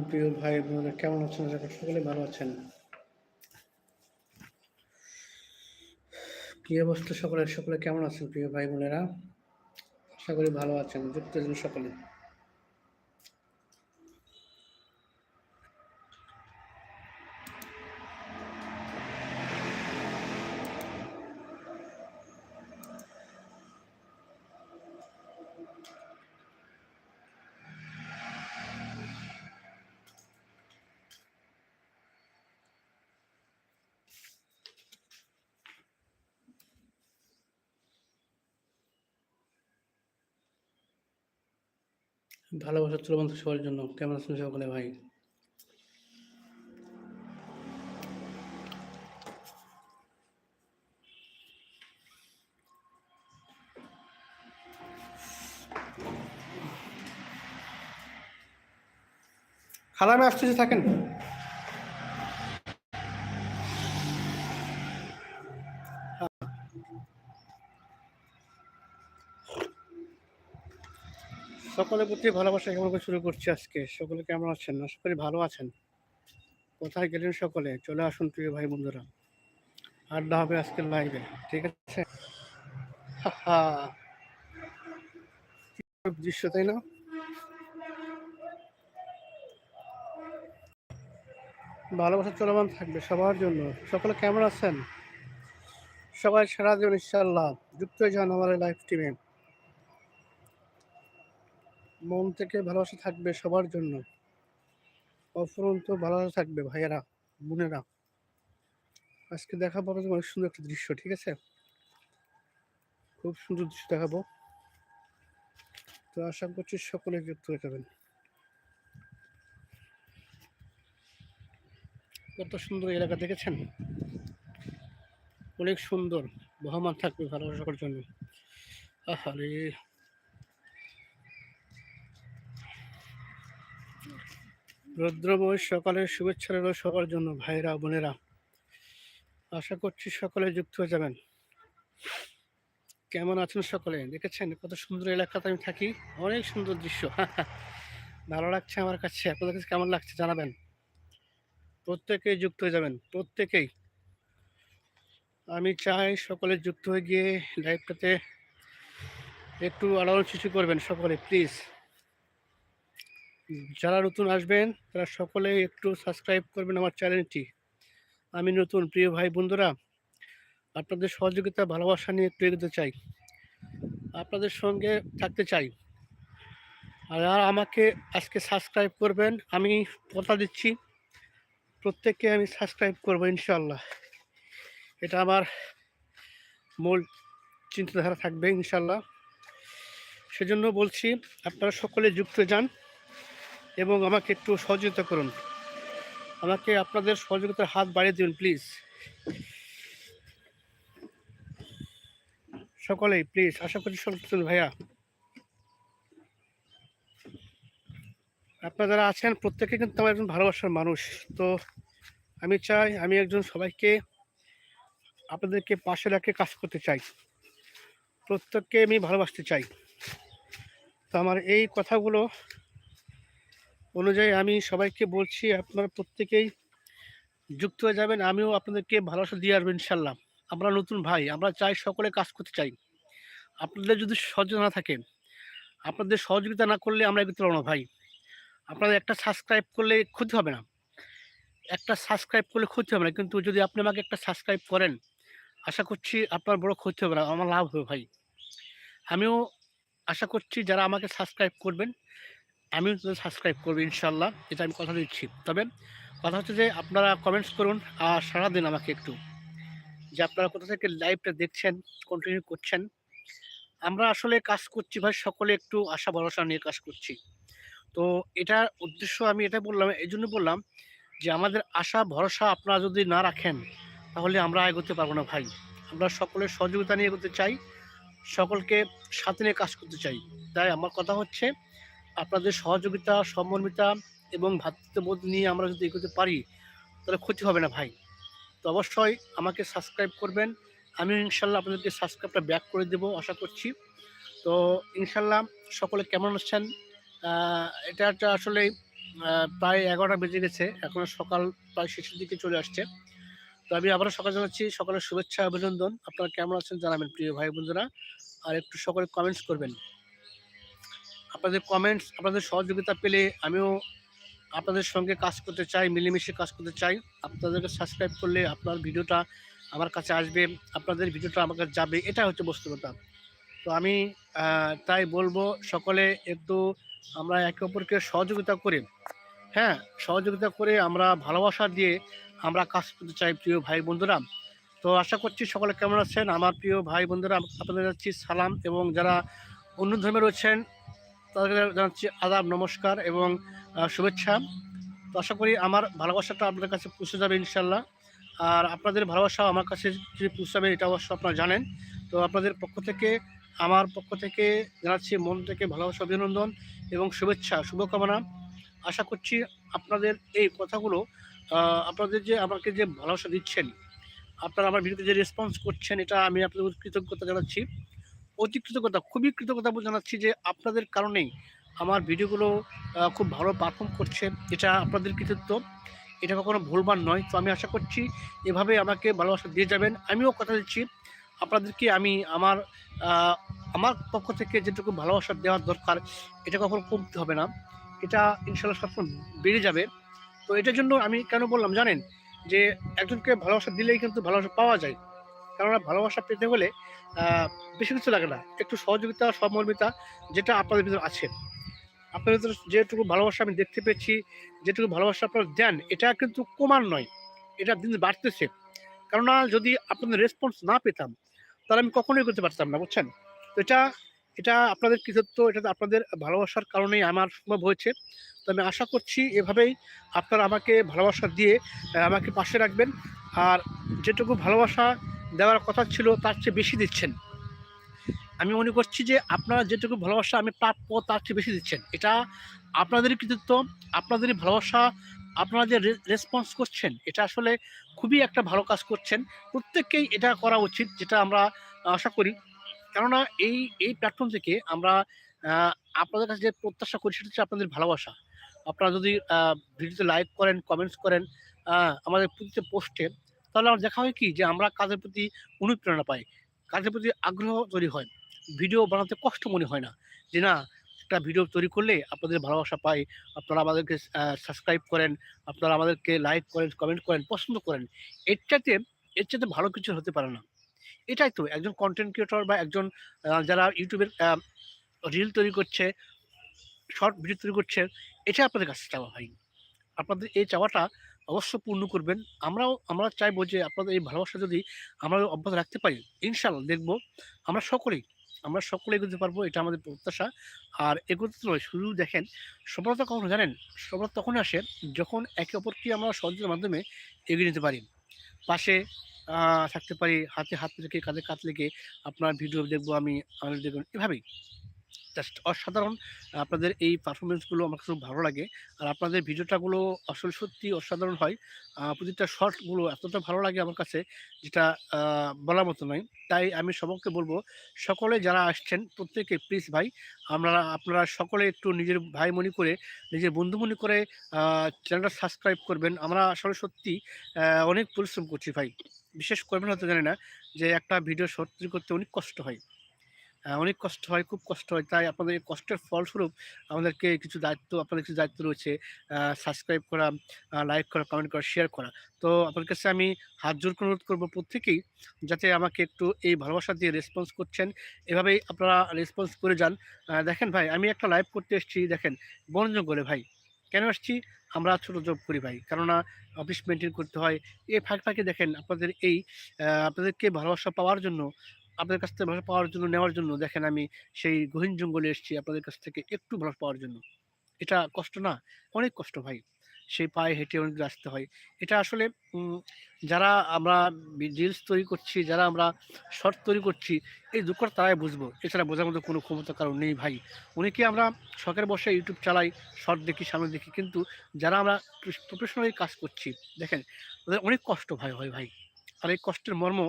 প্রিয় ভাই বোনেরা কেমন আছেন? সকলে ভালো আছেন। কি অবস্থা সকলের? সকলে কেমন আছেন প্রিয় ভাই বোনেরা? সকলে ভালো আছেন, যুক্ত সকলে। ভালোবাসা বন্ধু সবার জন্য। কেমন আছেন সকলে ভাই? খালামে আসতেছে থাকেন? সকলের প্রতি ভালোবাসা কেমন শুরু করছি আজকে? সকলে কেমন আছেন? আশা করি ভালো আছেন। কোথায় গেলেন সকলে? চলে আসুন প্রিয় ভাই বন্ধুরা। আড্ডা হবে আজকের লাইভে ঠিক আছে? দৃশ্য, তাই না? ভালোবাসা চলমান থাকবে সবার জন্য। সকলে কেমন আছেন? সবাই সারা দিন ইনশাল্লাহ যুক্ত হয়ে যান আমার লাইভ টিমে মন থেকে ভালোবাসা থাকবে সবার জন্য। অফুরন্ত ভালোবাসা থাকবে ভাইয়েরা, বোনেরা। আজকে দেখাবো আপনাদের অনেক সুন্দর একটা দৃশ্য, ঠিক আছে? খুব সুন্দর দৃশ্য দেখাবো। তো আশা করছি সকলে যুক্ত যাবেন। কত সুন্দর এলাকা দেখেছেন? অনেক সুন্দর। বহমান থাকবে ভালোবাসা করার জন্য। আহারে! রুদ্রময় সকালের শুভেচ্ছা রইল সবার জন্য ভাইরা বোনেরা। আশা করছি সকলে যুক্ত হয়ে যাবেন। কেমন আছেন সকলে? দেখেছেন কত সুন্দর এলাকাতে আমি থাকি? অনেক সুন্দর দৃশ্য। ভালো লাগছে আমার কাছে। আপনাদের কাছে কেমন লাগছে জানাবেন? প্রত্যেকেই যুক্ত হয়ে যাবেন, প্রত্যেকেই। আমি চাই সকলে যুক্ত হয়ে গিয়ে লাইভটাতে একটু আলোড়ন সৃষ্টি করবেন সকলে প্লিজ যারা নতুন আসবেন, তারা সকলে একটু সাবস্ক্রাইব করবেন আমার চ্যানেলটি আমি নতুন, প্রিয় ভাই বন্ধুরা, আপনাদের সহযোগিতা, ভালোবাসা নিয়ে একটু এগোতে চাই। আপনাদের সঙ্গে থাকতে চাই। আর আমাকে আজকে সাবস্ক্রাইব করবেন, আমি কথা দিচ্ছি, প্রত্যেককে আমি সাবস্ক্রাইব করব ইনশাল্লাহ এটা আমার মূল চিন্তাধারা থাকবে ইনশাল্লাহ সেজন্য বলছি, আপনারা সকলে যুক্ত যান। এবং আমাকে একটু সহযোগিতা করুন। আমাকে আপনাদের সহযোগিতার হাত বাড়িয়ে দিন প্লিজ সকলেই প্লিজ আশা করছি সন্তুষ্ট ভাইয়া। আপনারা যারা আছেন, প্রত্যেকে কিন্তু আমার একজন ভালোবাসার মানুষ। তো আমি চাই আমি একজন সবাইকে আপনাদেরকে পাশে রাখে কাজ করতে চাই। প্রত্যেককে আমি ভালোবাসতে চাই। তো আমার এই কথাগুলো অনুযায়ী আমি সবাইকে বলছি, আপনারা প্রত্যেকেই যুক্ত হয়ে যাবেন। আমিও আপনাদেরকে ভালোবাসা দিয়ে আসব ইনশাল্লাহ। আমরা নতুন ভাই, আমরা চাই সকলে কাজ করতে চাই। আপনাদের যদি সহযোগিতা না থাকে, আপনাদের সহযোগিতা না করলে আমরা পারব না ভাই। আপনাদের একটা সাবস্ক্রাইব করলে ক্ষতি হবে না। একটা সাবস্ক্রাইব করলে ক্ষতি হবে না। কিন্তু যদি আপনি আমাকে একটা সাবস্ক্রাইব করেন, আশা করছি আপনার বড় ক্ষতি হবে না, আমার লাভ হবে ভাই। আমিও আশা করছি যারা আমাকে সাবস্ক্রাইব করবেন আমিও সাবস্ক্রাইব করব ইনশাল্লাহ। এটা আমি কথা দিচ্ছি। তবে কথা হচ্ছে যে আপনারা কমেন্টস করুন আর সারা দিন আমাকে একটু। যে আপনারা কোথা থেকে লাইভটা দেখছেন কন্টিনিউ করছেন। আমরা আসলে কাজ করছি ভাই, সকলে একটু আশা ভরসা নিয়ে কাজ করছি। তো এটার উদ্দেশ্য আমি এটা বললাম, এই জন্য বললাম যে আমাদের আশা, ভরসা আপনারা যদি না রাখেন, তাহলে আমরা এগোতে পারব না ভাই। আমরা সকলের সহযোগিতা নিয়ে এগোতে চাই, সকলকে সাথে নিয়ে কাজ করতে চাই। তাই আমার কথা হচ্ছে আপনাদের সহযোগিতা, সমন্বিতা এবং ভ্রাতৃত্ববোধ নিয়ে আমরা যদি এগোতে পারি, তাহলে ক্ষতি হবে না ভাই। তো অবশ্যই আমাকে সাবস্ক্রাইব করবেন। আমিও ইনশাল্লাহ আপনাদেরকে সাবস্ক্রাইবটা ব্যাক করে দেবো, আশা করছি। তো ইনশাল্লাহ সকলে কেমন আছেন? এটা একটা আসলে প্রায় এগারোটা বেজে গেছে। এখনও সকাল প্রায় শেষের দিকে চলে আসছে। তো আমি আবারও সকাল জানাচ্ছি, সকালের শুভেচ্ছা, অভিনন্দন। আপনারা কেমন আছেন জানাবেন প্রিয় ভাই বন্ধুরা আর একটু সকলে কমেন্টস করবেন। আপনাদের কমেন্টস আপনাদের সহযোগিতা পেলে আমিও আপনাদের সঙ্গে কাজ করতে চাই, মিলেমিশে কাজ করতে চাই। আপনাদেরকে সাবস্ক্রাইব করলে আপনার ভিডিওটা আমার কাছে আসবে, আপনাদের ভিডিওটা আমার কাছে যাবে এটা হচ্ছে বাস্তবতা। তো আমি তাই বলব সকলে একটু আমরা একে অপরকে সহযোগিতা করে হ্যাঁ সহযোগিতা করে আমরা ভালোবাসা দিয়ে আমরা কাজ করতে চাই প্রিয় ভাই বন্ধুরা। তো আশা করছি সকলে কেমন আছেন? আমার প্রিয় ভাই বন্ধুরা, আপনাদের যাচ্ছি সালাম এবং যারা অন্য ধর্মে রয়েছেন তাদের জানাচ্ছি আদাব, নমস্কার এবং শুভেচ্ছা। তো আশা করি আমার ভালোবাসাটা আপনাদের কাছে পৌঁছে যাবে ইনশাল্লাহ আর আপনাদের ভালোবাসা আমার কাছে যে পৌঁছাবে এটা অবশ্য আপনারা জানেন। তো আপনাদের পক্ষ থেকে, আমার পক্ষ থেকে জানাচ্ছি মন থেকে ভালোবাসা, অভিনন্দন এবং শুভেচ্ছা, শুভকামনা। আশা করছি আপনাদের এই কথাগুলো আপনাদের যে আমাকে যে ভালোবাসা দিচ্ছেন, আপনারা আমার ভিডিওতে যে রেসপন্স করছেন, এটা আমি আপনাদের কৃতজ্ঞতা জানাচ্ছি। অতি কৃতজ্ঞতা, খুবই কৃতজ্ঞতা জানাচ্ছি যে আপনাদের কারণেই আমার ভিডিওগুলো খুব ভালো পারফর্ম করছে। এটা আপনাদের কৃতিত্ব। এটা কখনো ভুলবার নয়। তো আমি আশা করছি এভাবে আমাকে ভালোবাসা দিয়ে যাবেন। আমিও কথা দিচ্ছি। আপনাদেরকে আমি আমার আমার পক্ষ থেকে যেটুকু ভালোবাসা দেওয়ার দরকার, এটা কখনো কমতে হবে না। এটা ইনশাল্লাহ সবসময় বেড়ে যাবে। তো এটার জন্য আমি কেন বললাম জানেন? যে একজনকে ভালোবাসা দিলেই কিন্তু ভালোবাসা পাওয়া যায়। কেননা ভালোবাসা পেতে হলে বেশি কিছু লাগে না। একটু সহযোগিতা সমর্মিতা যেটা আপনাদের ভিতরে আছে। আপনাদের ভিতরে যেটুকু ভালোবাসা আমি দেখতে পেয়েছি, যেটুকু ভালোবাসা আপনারা দেন, এটা কিন্তু কমার নয়। এটা দিন বাড়তেছে। কেননা যদি আপনাদের রেসপন্স না পেতাম, তাহলে আমি কখনোই করতে পারতাম না, বুঝছেন? তো এটা এটা আপনাদের কৃতিত্ব, এটা আপনাদের ভালোবাসার কারণেই আমার সম্ভব হয়েছে। তো আমি আশা করছি এভাবেই আপনারা আমাকে ভালোবাসা দিয়ে আমাকে পাশে রাখবেন। আর যেটুকু ভালোবাসা দেওয়ার কথা ছিল, তার চেয়ে বেশি দিচ্ছেন। আমি মনে করছি যে আপনারা যেটুকু ভালোবাসা আমি প্রাপ্য, তার চেয়ে বেশি দিচ্ছেন। এটা আপনাদেরই কৃতিত্ব, আপনাদেরই ভালোবাসা, আপনারা যে রেসপন্স করছেন, এটা আসলে খুবই একটা ভালো কাজ করছেন। প্রত্যেককেই এটা করা উচিত, যেটা আমরা আশা করি। কেননা এই এই প্ল্যাটফর্ম থেকে আমরা আপনাদের কাছে যে প্রত্যাশা করি, সেটা হচ্ছে আপনাদের ভালোবাসা। আপনারা যদি ভিডিওতে লাইক করেন কমেন্টস করেন আমাদের প্রতিটা পোস্টে তাহলে আমার দেখা হয় কি যে আমরা কাজের প্রতি অনুপ্রেরণা পাই, কাজের প্রতি আগ্রহ তৈরি হয়। ভিডিও বানাতে কষ্ট মনে হয় না যে না, একটা ভিডিও তৈরি করলে আপনাদের ভালোবাসা পাই, আপনারা আমাদেরকে সাবস্ক্রাইব করেন, আপনারা আমাদেরকে লাইক করেন কমেন্ট করেন, পছন্দ করেন, এর চাইতে এর চাইতে ভালো কিছু হতে পারে না। এটাই তো, একজন কন্টেন্ট ক্রিয়েটর বা একজন যারা ইউটিউবের রিল তৈরি করছে শর্ট ভিডিও তৈরি করছে এটা আপনাদের কাছে চাওয়া হয়। আপনাদের এই চাওয়াটা অবশ্য পূর্ণ করবেন। আমরাও, আমরা চাইব যে আপনাদের এই ভালোবাসা যদি আমরা অব্যাহত রাখতে পারি ইনশাল্লাহ দেখব। আমরা সকলেই, আমরা সকলে এগোতে পারব, এটা আমাদের প্রত্যাশা। আর এগোতে নয়, শুধু দেখেন, সফলতা কখনো জানেন? সফলতা তখন আসে যখন একে অপরকে আমরা সহযোগিতার মাধ্যমে এগিয়ে নিতে পারি। পাশে থাকতে পারি, হাতে হাত রেখে, কাঁধে কাঁধ লেগে আপনার ভিডিও দেখব আমি আমি দেখবেন এভাবেই। জাস্ট অসাধারণ আপনাদের এই পারফরমেন্সগুলো আমার খুব ভালো লাগে। আর আপনাদের ভিডিওটাগুলো আসলে সত্যি অসাধারণ হয়। প্রতিটা শর্টগুলো এতটা ভালো লাগে আমার কাছে, যেটা বলার মতো নয়। তাই আমি সবকে বলব, সকলে যারা আসছেন, প্রত্যেকে প্লিজ ভাই, আমরা, আপনারা সকলে একটু নিজের ভাই মনে করে, নিজের বন্ধু মনে করে চ্যানেলটা সাবস্ক্রাইব করবেন। আমরা আসলে সত্যি অনেক পরিশ্রম করছি ভাই। বিশেষ করবেন হয়তো জানি না যে একটা ভিডিও শর্ট করতে অনেক কষ্ট হয়। অনেক কষ্ট হয়, খুব কষ্ট হয়। তাই আপনাদের এই কষ্টের ফলস্বরূপ আমাদেরকে কিছু দায়িত্ব, আপনাদের কিছু দায়িত্ব রয়েছে। সাবস্ক্রাইব করা লাইক করা কমেন্ট করা শেয়ার করা। তো আপনার কাছে আমি হাত জোর অনুরোধ করব প্রত্যেকেই যাতে আমাকে একটু এই ভালোবাসা দিয়ে রেসপন্স করছেন। এভাবেই আপনারা রেসপন্স করে যান। দেখেন ভাই, আমি একটা লাইভ করতে এসেছি, দেখেন বন জঙ্গলে ভাই। কেন আসছি আমরা ছোটো জব করি ভাই। কেননা অফিস মেনটেন করতে হয়। এই ফাঁক ফাঁকে দেখেন, আপনাদের এই আপনাদেরকে ভালোবাসা পাওয়ার জন্য আপনাদের কাছ থেকে ভালো পাওয়ার জন্য নেওয়ার জন্য দেখেন আমি সেই গহীন জঙ্গলে এসেছি আপনাদের কাছ থেকে একটু ভালো পাওয়ার জন্য। এটা কষ্ট না, অনেক কষ্ট ভাই। সেই পায়ে হেঁটে অনেক আসতে হয়। এটা আসলে যারা আমরা রিলস তৈরি করছি, যারা আমরা শর্ট তৈরি করছি, এই দুঃখটা তারাই বুঝব। এছাড়া বোঝার মতো কোনো ক্ষমতা কারণ নেই ভাই। অনেকে আমরা শখের বসে ইউটিউব চালাই শর্ট দেখি, সামনে দেখি, কিন্তু যারা আমরা প্রফেশনালি কাজ করছি, দেখেন, তাদের অনেক কষ্ট ভাই হয় ভাই। আর এই কষ্টের মর্ম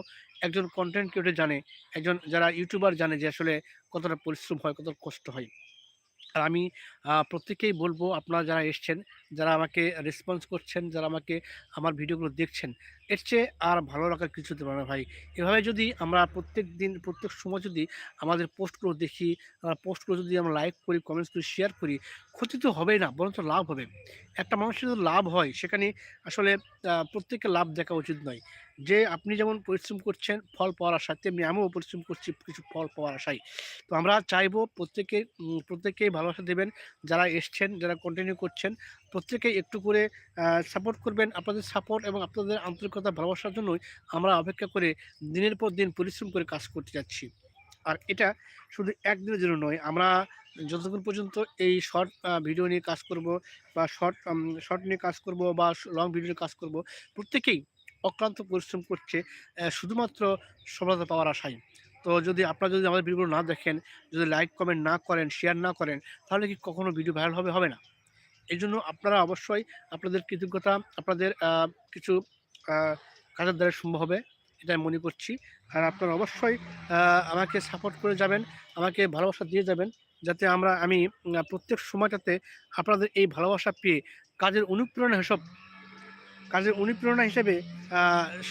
একজন কন্টেন্ট ক্রিয়েটর জানে, একজন যারা ইউটিউবার জানে যে আসলে কতটা পরিশ্রম হয়, কতটা কষ্ট হয়। আর আমি প্রত্যেকেই বলব, আপনারা যারা এসছেন, যারা আমাকে রেসপন্স করছেন, যারা আমাকে, আমার ভিডিওগুলো দেখছেন এর চেয়ে আর ভালো রাখার কিছু হতে পারে না ভাই। এভাবে যদি আমরা প্রত্যেক দিন, প্রত্যেক সময় যদি আমাদের পোস্টগুলো দেখি পোস্টগুলো যদি আমরা লাইক করি কমেন্টস করি শেয়ার করি, ক্ষতি তো হবেই না, বরঞ্চ লাভ হবে। একটা মানুষের যদি লাভ হয়, সেখানে আসলে প্রত্যেককে লাভ দেখা উচিত নয়। যে আপনি যেমন পরিশ্রম করছেন, ফল পাওয়ার আশায়, তেমনি আমিও পরিশ্রম করছি, কিছু ফল পাওয়ার আশায়। তো আমরা চাইব প্রত্যেকে প্রত্যেকেই ভালোবাসা দেবেন। যারা এসছেন, যারা কন্টিনিউ করছেন প্রত্যেকেই একটু করে সাপোর্ট করবেন। আপনাদের সাপোর্ট এবং আপনাদের আন্তরিকতা, ভালোবাসার জন্যই আমরা অপেক্ষা করে দিনের পর দিন পরিশ্রম করে কাজ করতে যাচ্ছি। আর এটা শুধু একদিনের জন্য নয়, আমরা যতক্ষণ পর্যন্ত এই শর্ট ভিডিও নিয়ে কাজ করব বা শর্ট শর্ট নিয়ে কাজ করব বা লং ভিডিও নিয়ে কাজ করব, প্রত্যেকেই অক্লান্ত পরিশ্রম করছে শুধুমাত্র সফলতা পাওয়ার আশায়। তো যদি আপনারা যদি আমাদের ভিডিওগুলো না দেখেন, যদি লাইক কমেন্ট না করেন শেয়ার না করেন, তাহলে কি কখনো ভিডিও ভাইরাল হবে? হবে না। এই জন্য আপনারা অবশ্যই আপনাদের কৃতজ্ঞতা, আপনাদের কিছু কাজের দ্বারা সম্ভব হবে এটা মনে করছি। আর আপনারা অবশ্যই আমাকে সাপোর্ট করে যাবেন, আমাকে ভালোবাসা দিয়ে যাবেন, যাতে আমরা, আমি প্রত্যেক সময়টাতে আপনাদের এই ভালোবাসা পেয়ে কাজের অনুপ্রেরণা হিসাব, কাজের অনুপ্রেরণা হিসেবে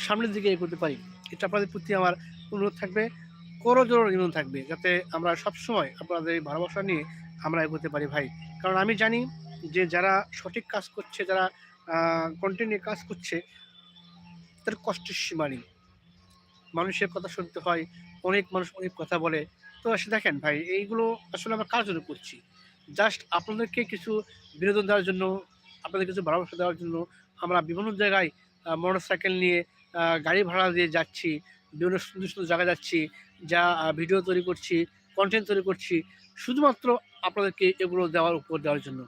সামনের দিকে এগোতে পারি। এটা আপনাদের প্রতি আমার অনুরোধ থাকবে করজোর নিবেদন থাকবে, যাতে আমরা সবসময় আপনাদের এই ভালোবাসা নিয়ে আমরা এগোতে পারি ভাই। কারণ আমি জানি যে যারা সঠিক কাজ করছে, যারা কন্টিনিউ কাজ করছে তার কষ্টের সীমা নেই। মানুষের কথা শুনতে হয়, অনেক মানুষ অনেক কথা বলে। তো এসে দেখেন ভাই, এইগুলো আসলে আমরা কার জন্য করছি? জাস্ট আপনাদেরকে কিছু বিনোদন দেওয়ার জন্য, আপনাদের কিছু ভালোবাসা দেওয়ার জন্য আমরা বিভিন্ন জায়গায় মোটর সাইকেল নিয়ে গাড়ি ভাড়া দিয়ে যাচ্ছি, বিভিন্ন সুন্দর সুন্দর জায়গায় যাচ্ছি, যা ভিডিও তৈরি করছি কন্টেন্ট তৈরি করছি। শুধুমাত্র আপনাদেরকে এগুলো দেওয়ার উপর দেওয়ার জন্য।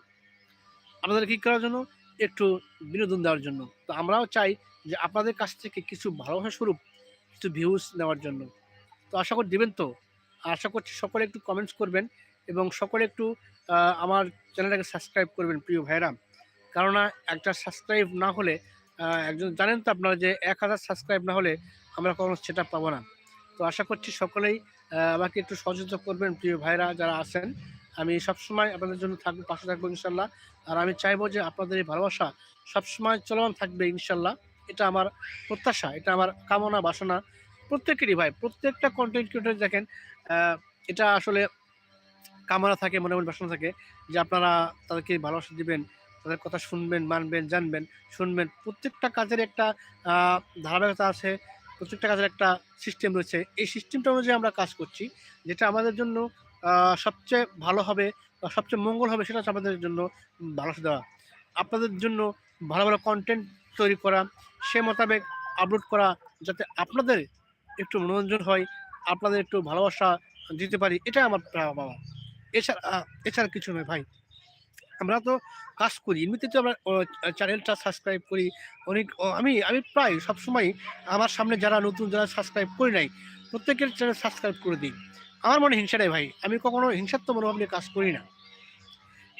আপনাদের কী করার জন্য? একটু বিনোদন দেওয়ার জন্য। তো আমরাও চাই যে আপনাদের কাছ থেকে কিছু ভালোবাসা স্বরূপ, কিছু ভিউজ নেওয়ার জন্য। তো আশা করি দেবেন তো? আশা করছি সকলে একটু কমেন্টস করবেন এবং সকলে একটু আমার চ্যানেলটাকে সাবস্ক্রাইব করবেন প্রিয় ভাইরা কেননা একটা সাবস্ক্রাইব না হলে একজন জানেন তো আপনারা যে এক হাজার সাবস্ক্রাইব না হলে আমরা কোনো সেটা পাবো না। তো আশা করছি সকলেই আমাকে একটু সহযোগিতা করবেন প্রিয় ভাইরা যারা আছেন। আমি সবসময় আপনাদের জন্য থাকব, পাশে থাকব ইনশাল্লাহ। আর আমি চাইব যে আপনাদের এই ভালোবাসা সবসময় চলমান থাকবে ইনশাল্লাহ। এটা আমার প্রত্যাশা, এটা আমার কামনা, বাসনা। প্রত্যেকেরই ভাই, প্রত্যেকটা কন্টেন্ট ক্রিয়েটর দেখেন এটা আসলে কামনা থাকে, মনে মনে বাসনা থাকে যে আপনারা তাদেরকে ভালোবাসা দিবেন, তাদের কথা শুনবেন, মানবেন, জানবেন, শুনবেন। প্রত্যেকটা কাজের একটা ধারাবাহিকতা আছে, প্রত্যেকটা কাজের একটা সিস্টেম রয়েছে। এই সিস্টেমটা অনুযায়ী আমরা কাজ করছি, যেটা আমাদের জন্য সবচেয়ে ভালো হবে বা সবচেয়ে মঙ্গল হবে সেটা হচ্ছে আমাদের জন্য ভালোবাসা দেওয়া। আপনাদের জন্য ভালো ভালো কন্টেন্ট তৈরি করা, সে মোতাবেক আপলোড করা, যাতে আপনাদের একটু মনোরঞ্জন হয়, আপনাদের একটু ভালোবাসা দিতে পারি এটা আমার বাবা এছাড়া এছাড়া কিছু নয় ভাই। আমরা তো কাজ করি, এমনিতে তো আমরা চ্যানেলটা সাবস্ক্রাইব করি, অনেক আমি আমি প্রায় সবসময় আমার সামনে যারা নতুন, যারা সাবস্ক্রাইব করি নাই, প্রত্যেকের চ্যানেল সাবস্ক্রাইব করে দিই। আমার মনে হিংসা নেই ভাই। আমি কখনো হিংসাত্মক মনোভাব নিয়ে কাজ করি না।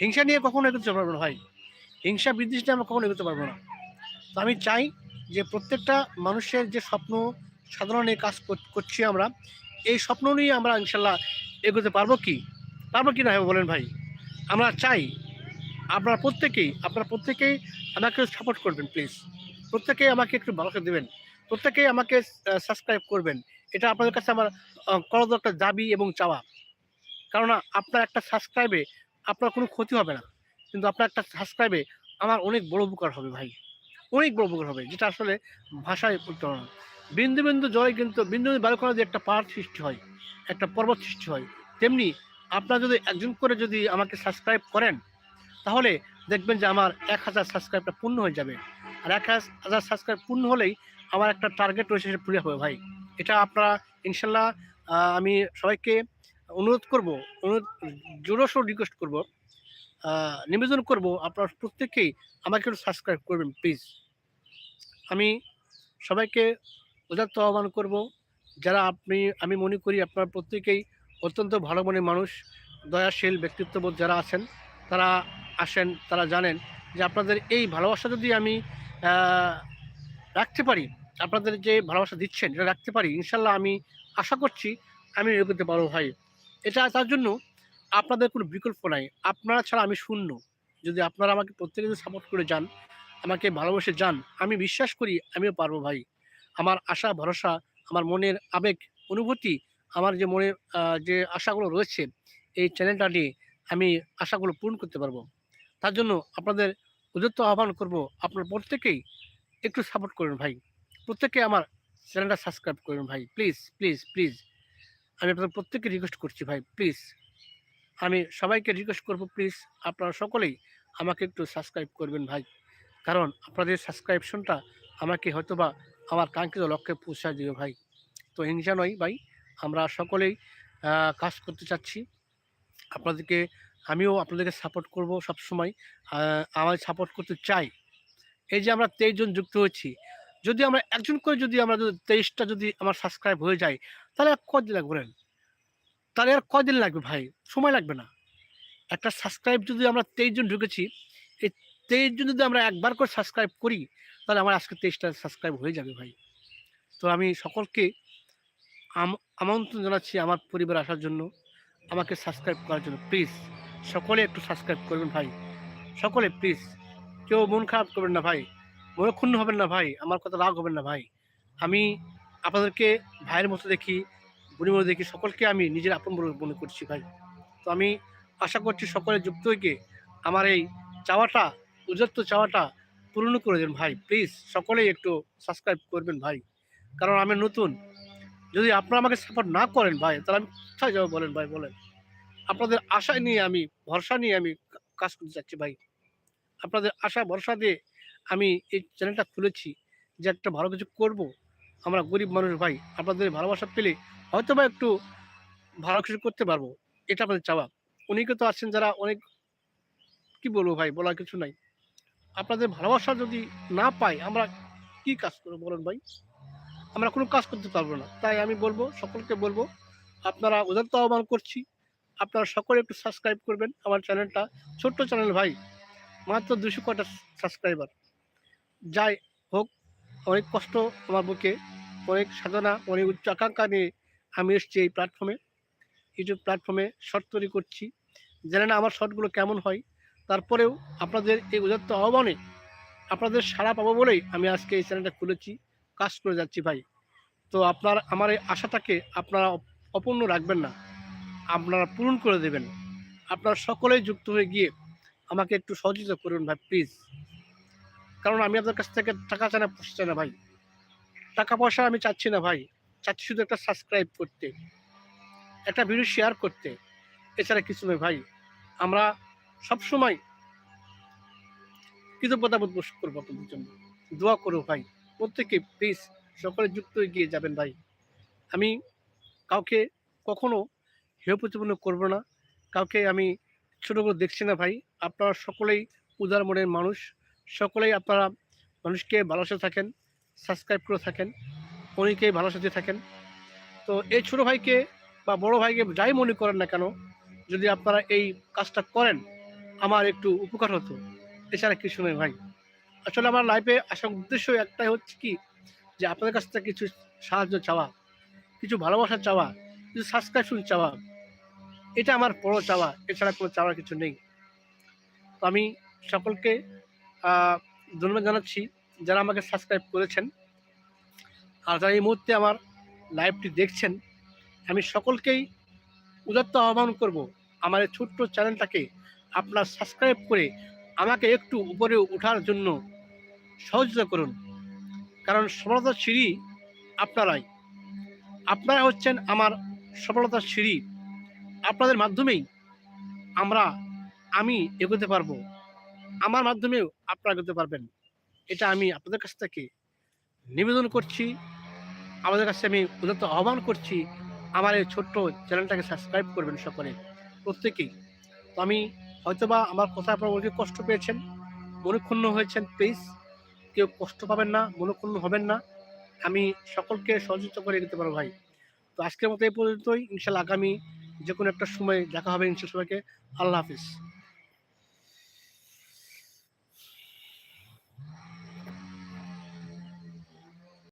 হিংসা নিয়ে কখনো এগোতে পারব না ভাই। হিংসা বিদ্বেষ নিয়ে আমরা কখনো এগোতে পারব না। তো আমি চাই যে প্রত্যেকটা মানুষের যে স্বপ্ন সাধারণ নিয়ে কাজ কর- করছি আমরা, এই স্বপ্ন নিয়ে আমরা ইনশাল্লাহ এগোতে পারব কি? পারব কি না বলেন ভাই? আমরা চাই আপনারা প্রত্যেকেই আপনারা প্রত্যেকেই আমাকে সাপোর্ট করবেন প্লিজ প্রত্যেকেই আমাকে একটু ভালোবাসা দেবেন। প্রত্যেকেই আমাকে সাবস্ক্রাইব করবেন। এটা আপনাদের কাছে আমার করা দরকার দাবি এবং চাওয়া। কেননা আপনার একটা সাবস্ক্রাইবে আপনার কোনো ক্ষতি হবে না। কিন্তু আপনার একটা সাবস্ক্রাইবে আমার অনেক বড় উপকার হবে ভাই। অনেক বড় উপকার হবে, যেটা আসলে ভাষায় না। বিন্দু বিন্দু জলে কিন্তু, বিন্দু বিন্দু বালু করা যে একটা পাহাড় সৃষ্টি হয়, একটা পর্বত সৃষ্টি হয়, তেমনি আপনারা যদি একজন করে যদি আমাকে সাবস্ক্রাইব করেন, তাহলে দেখবেন যে আমার এক হাজার সাবস্ক্রাইবটা পূর্ণ হয়ে যাবে। আর এক হাজার সাবস্ক্রাইব পূর্ণ হলেই আমার একটা টার্গেট রয়েছে, সেটা পুরো হবে ভাই। এটা আপনারা ইনশাল্লাহ আমি সবাইকে অনুরোধ করব, অনুরোধ জোরসোর রিকোয়েস্ট করব নিবেদন করব, আপনারা প্রত্যেকেই আমাকে একটু সাবস্ক্রাইব করবেন প্লিজ আমি সবাইকে উদাত্ত আহ্বান করব, যারা আপনি, আমি মনে করি আপনারা প্রত্যেকেই অত্যন্ত ভালো মনের মানুষ, দয়াশীল ব্যক্তিত্ববোধ যারা আছেন, তারা আসেন, তারা জানেন যে আপনাদের এই ভালোবাসা যদি আমি রাখতে পারি, আপনাদের যে ভালোবাসা দিচ্ছেন, এটা রাখতে পারি, ইনশাল্লাহ আমি আশা করছি আমি এগোতে পারব ভাই এটা তার জন্য আপনাদের কোনো বিকল্প নাই। আপনারা ছাড়া আমি শূন্য। যদি আপনারা আমাকে প্রত্যেকে যদি সাপোর্ট করে যান, আমাকে ভালোবেসে যান, আমি বিশ্বাস করি আমিও পারব ভাই। আমার আশা, ভরসা, আমার মনের আবেগ, অনুভূতি, আমার যে মনের যে আশাগুলো রয়েছে, এই চ্যানেলটা নিয়ে আমি আশাগুলো পূরণ করতে পারব। তার জন্য আপনাদের উদ্যত্ত আহ্বান করব, আপনার প্রত্যেকেই একটু সাপোর্ট করুন ভাই। প্রত্যেকে আমার চ্যানেলটা সাবস্ক্রাইব করুন ভাই। প্লিজ প্লিজ প্লিজ আমি আপনাদের প্রত্যেককে রিকোয়েস্ট করছি ভাই প্লিজ আমি সবাইকে রিকোয়েস্ট করব প্লিজ আপনারা সকলেই আমাকে একটু সাবস্ক্রাইব করবেন ভাই। কারণ আপনাদের সাবস্ক্রাইবশনটা আমাকে হয়তোবা আমার কাঙ্ক্ষিত লক্ষ্যে পৌঁছায় দেবে ভাই। তো হিংসা নয় ভাই আমরা সকলেই কাজ করতে চাচ্ছি। আপনাদেরকে আমিও আপনাদেরকে সাপোর্ট করব সবসময়। আহ, আমার সাপোর্ট করতে চাই। এই যে আমরা তেইশ জন যুক্ত হয়েছি যদি আমরা একজন করে যদি আমরা যদি তেইশটা যদি আমার সাবস্ক্রাইব হয়ে যায়, তাহলে আর কদিন লাগবে বলেন? তাহলে আর কদিন লাগবে ভাই? সময় লাগবে না। একটা সাবস্ক্রাইব যদি আমরা তেইশ জন ঢুকেছি, এই তেইশ জন যদি আমরা একবার করে সাবস্ক্রাইব করি, তাহলে আমার আজকে তেইশটা সাবস্ক্রাইব হয়ে যাবে ভাই। তো আমি সকলকে আম- আমন্ত্রণ জানাচ্ছি আমার পরিবার আসার জন্য। আমাকে সাবস্ক্রাইব করার জন্য। প্লিজ সকলে একটু সাবস্ক্রাইব করবেন ভাই। সকলে প্লিজ কেউ মন খারাপ করবেন না ভাই। মনে ক্ষুণ্ণ হবেন না ভাই, আমার কথা রাগ হবেন না ভাই। আমি আপনাদেরকে ভাইয়ের মতো দেখি বুড়ি মতো দেখি, সকলকে আমি নিজের আপন মনে করছি ভাই। তো আমি আশা করছি সকলে যুক্ত হয়ে আমার এই চাওয়াটা উজত্ত চাওয়াটা পূরণ করে দেন ভাই। প্লিজ সকলেই একটু সাবস্ক্রাইব করবেন ভাই। কারণ আমি নতুন। যদি আপনারা আমাকে সাপোর্ট না করেন ভাই, তাহলে আমি কোথায় যাব বলেন ভাই, বলেন। আপনাদের আশা নিয়ে আমি, ভরসা নিয়ে আমি কাজ করতে চাচ্ছি ভাই। আপনাদের আশা, ভরসা দিয়ে আমি এই চ্যানেলটা খুলেছি যে একটা ভালো কিছু করব। আমরা গরিব মানুষ ভাই, আপনাদের ভালোবাসা পেলে হয়তো বা একটু ভালো কিছু করতে পারব। এটা আপনাদের চাওয়া। অনেকে তো আছেন যারা অনেক, কি বলব ভাই, বলার কিছু নাই। আপনাদের ভালোবাসা যদি না পাই আমরা কি কাজ করব বলেন ভাই? আমরা কোনো কাজ করতে পারব না। তাই আমি বলব, সকলকে বলব, আপনারা উদাত্ত আহ্বান করছি, আপনারা সকলে একটু সাবস্ক্রাইব করবেন আমার চ্যানেলটা ছোট্ট চ্যানেল ভাই, মাত্র দুশো কটা সাবস্ক্রাইবার যাই হোক, অনেক কষ্ট আমার বুকে, অনেক সাধনা, অনেক উচ্চ আকাঙ্ক্ষা নিয়ে আমি এসেছি এই প্ল্যাটফর্মে ইউটিউব প্ল্যাটফর্মে শর্ট তৈরি করছি। জানি না আমার শর্টগুলো কেমন হয়। তারপরেও আপনাদের এই উদাত্ত আহ্বানে আপনাদের সাড়া পাবো বলেই আমি আজকে এই চ্যানেলটা খুলেছি, কাজ করে যাচ্ছি ভাই। তো আপনার, আমার এই আশাটাকে আপনারা অপূর্ণ রাখবেন না। আপনারা পূরণ করে দেবেন। আপনারা সকলেই যুক্ত হয়ে গিয়ে আমাকে একটু সহযোগিতা করুন ভাই প্লিজ কারণ আমি আপনার কাছ থেকে টাকা চাই না পয়সা চাই না ভাই। টাকা পয়সা আমি চাচ্ছি না ভাই। চাচ্ছি শুধু একটা সাবস্ক্রাইব করতে। একটা ভিডিও শেয়ার করতে। এছাড়া কিছু নয় ভাই। আমরা সবসময় কৃতজ্ঞতা বোধ করব আপনাদের জন্য। দোয়া করো ভাই। প্রত্যেকে প্লিজ সকলে যুক্ত হয়ে গিয়ে যাবেন ভাই। আমি কাউকে কখনো হেয় প্রতিপন্ন করব না। কাউকে আমি ছোটো করে দেখছি না ভাই। আপনারা সকলেই উদার মনের মানুষ। সকলেই আপনারা মানুষকে ভালোবাসে থাকেন সাবস্ক্রাইব করে থাকেন, অনেকেই ভালোবাসা দিয়ে থাকেন। তো এই ছোটো ভাইকে বা বড় ভাইকে যাই মনে করেন না কেন, যদি আপনারা এই কাজটা করেন, আমার একটু উপকার হতো। এছাড়া কিছু নয় ভাই। আসলে আমার লাইফে আসার উদ্দেশ্য একটাই হচ্ছে কি, যে আপনাদের কাছ থেকে কিছু সাহায্য চাওয়া, কিছু ভালোবাসা চাওয়া, কিছু সাবস্ক্রাইপশন চাওয়া। এটা আমার বড় চাওয়া, এছাড়া কোনো চাওয়ার কিছু নেই। তো আমি সকলকে ধন্যবাদ জানাচ্ছি যারা আমাকে সাবস্ক্রাইব করেছেন আর যারা এই মুহূর্তে আমার লাইভটি দেখছেন, আমি সকলকেই উদাত্ত আহ্বান করব আমার এই ছোট্ট চ্যানেলটাকে আপনার সাবস্ক্রাইব করে আমাকে একটু উপরে ওঠার জন্য সহযোগিতা করুন। কারণ সফলতার সিঁড়ি আপনারাই। আপনারা হচ্ছেন আমার সফলতার সিঁড়ি। আপনাদের মাধ্যমেই আমরা, আমি এগোতে পারব। আমার মাধ্যমেও আপনারা এগোতে পারবেন। এটা আমি আপনাদের কাছ থেকে নিবেদন করছি। আমাদের কাছে আমি উদাত্ত আহ্বান করছি। আমার এই ছোট্ট চ্যানেলটাকে সাবস্ক্রাইব করবেন সকলে, প্রত্যেকেই। তো আমি হয়তোবা আমার কথা আপনারা অনেকে কষ্ট পেয়েছেন, মনক্ষুণ্ণ হয়েছেন প্লিজ কেউ কষ্ট পাবেন না, মনক্ষুণ্ণ হবেন না। আমি সকলকে সহযোগিতা করে দিতে পারব ভাই। তো আজকের মতো এই পর্যন্তই। ইনশাল্লাহ আগামী যে কোনো একটা সময় দেখা হবে ইনশাল্লাহ সবাইকে। আল্লাহ হাফিজ।